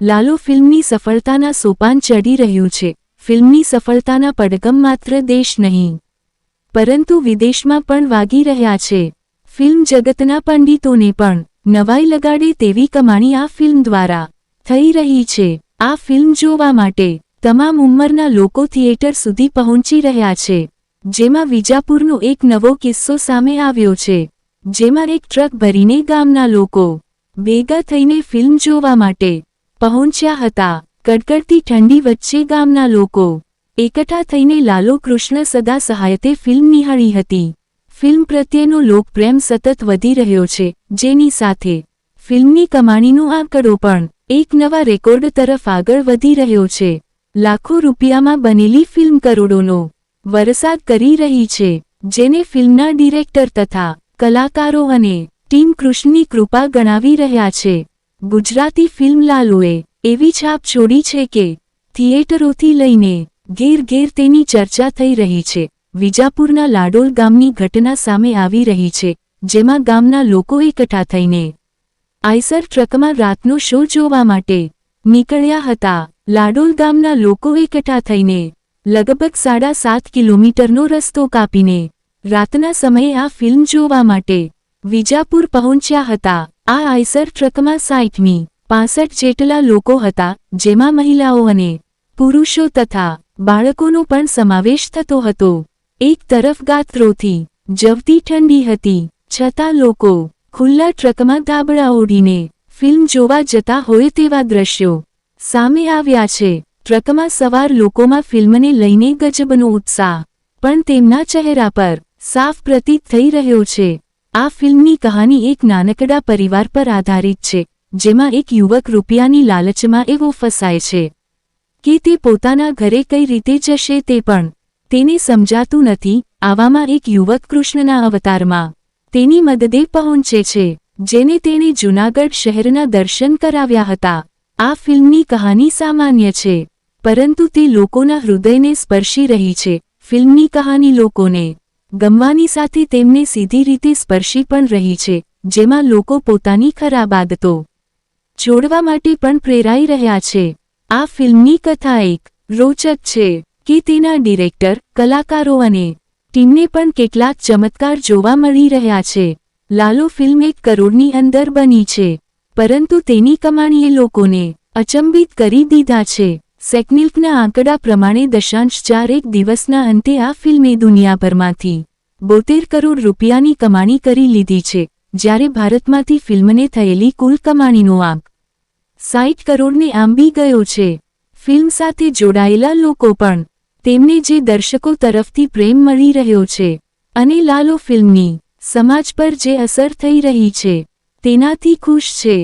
લાલો ફિલ્મની સફળતાના સોપાન ચડી રહ્યું છે. ફિલ્મની સફળતાના પડગમ માત્ર દેશ નહીં, પરંતુ વિદેશમાં પણ વાગી રહ્યા છે. ફિલ્મ જગતના પંડિતોને પણ નવાઈ લગાડે તેવી કમાણી આ ફિલ્મ દ્વારા થઈ રહી છે. આ ફિલ્મ જોવા માટે તમામ ઉંમરના લોકો થિયેટર સુધી પહોંચી રહ્યા છે, જેમાં વિજાપુરનો એક નવો કિસ્સો સામે આવ્યો છે, જેમાં એક ટ્રક ભરીને ગામના લોકો ભેગા થઈને ફિલ્મ જોવા માટે પહોંચ્યા હતા. કડકડતી ઠંડી વચ્ચે ગામના લોકો એકઠા થઈને લાલો કૃષ્ણ સદા સહાયતે ફિલ્મ નિહાળી હતી. ફિલ્મ પ્રત્યેનો લોકપ્રેમ સતત વધી રહ્યો છે. જેની સાથે ફિલ્મની કમાણીનો આંકડો પણ એક નવા રેકોર્ડ તરફ આગળ વધી રહ્યો છે. લાખો રૂપિયામાં બનેલી ફિલ્મ કરોડોનો વરસાદ કરી રહી છે, જેને ફિલ્મના ડિરેક્ટર તથા કલાકારો અને ટીમ કૃષ્ણની કૃપા ગણાવી રહ્યા છે. ગુજરાતી ફિલ્મ લાલુએ એવી છાપ છોડી છે કે થિયેટરોથી લઈને ઘેર ઘેર તેની ચર્ચા થઈ રહી છે. વિજાપુરના લાડોલ ગામની ઘટના સામે આવી રહી છે, જેમાં ગામના લોકો એકઠા થઈને આઈસર ટ્રકમાં રાતનો શો જોવા માટે નીકળ્યા હતા. લાડોલ ગામના લોકો એકઠા થઈને લગભગ સાડા સાત કિલોમીટરનો રસ્તો કાપીને રાતના સમયે આ ફિલ્મ જોવા માટે વિજાપુર પહોંચ્યા હતા. આ આઈસર ટ્રકમાં સાઠમી, પાસઠ જેટલા લોકો હતા, જેમાં મહિલાઓ અને પુરુષો તથા બાળકોનો પણ સમાવેશ થતો હતો. એક તરફ ગાત્રોથી જવતી ઠંડી હતી, છતાં લોકો ખુલ્લા ટ્રકમાં ધાબળા ઓઢીને ફિલ્મ જોવા જતા હોય તેવા દ્રશ્યો સામે આવ્યા છે. ટ્રકમાં સવાર લોકોમાં ફિલ્મને લઈને ગજબનો ઉત્સાહ, પણ તેમના ચહેરા પર સાફ પ્રતીત થઈ રહ્યો છે. આ ફિલ્મની કહાની એક નાનકડા પરિવાર પર આધારિત છે, જેમાં એક યુવક રૂપિયાની લાલચમાં એવો ફસાય છે કે તે પોતાના ઘરે કઈ રીતે જશે તે પણ તેને સમજાતું નથી. આવામાં એક યુવક કૃષ્ણના અવતારમાં તેની મદદે પહોંચે છે, જેને તેણે જૂનાગઢ શહેરના દર્શન કરાવ્યા હતા. આ ફિલ્મની કહાની સામાન્ય છે, પરંતુ તે લોકોના હૃદયને સ્પર્શી રહી છે. ફિલ્મની કહાની લોકોને ગમવાની સાથે તેમને સીધી રીતે સ્પર્શી પણ રહી છે, જેમાં લોકો પોતાની ખરાબ આદતો છોડવા માટે પણ પ્રેરાઈ રહ્યા છે. આ ફિલ્મની કથા એક રોચક છે કે તેના ડિરેક્ટર, કલાકારો અને ટીમને પણ કેટલાક ચમત્કાર જોવા મળી રહ્યા છે. લાલો ફિલ્મ એક કરોડની અંદર બની છે, પરંતુ તેની કમાણીએ લોકોને અચંબિત કરી દીધા છે. સેકનિલ્કના આંકડા પ્રમાણે દશાંશ ચાર એક દિવસના અંતે આ ફિલ્મે દુનિયાભરમાંથી બોતેર કરોડ રૂપિયાની કમાણી કરી લીધી છે, જ્યારે ભારતમાંથી ફિલ્મને થયેલી કુલ કમાણીનો આંક સાઠ કરોડને આંબી ગયો છે. ફિલ્મ સાથે જોડાયેલા લોકો પણ તેમને જે દર્શકો તરફથી પ્રેમ મળી રહ્યો છે અને લાલો ફિલ્મની સમાજ પર જે અસર થઈ રહી છે, તેનાથી ખુશ છે.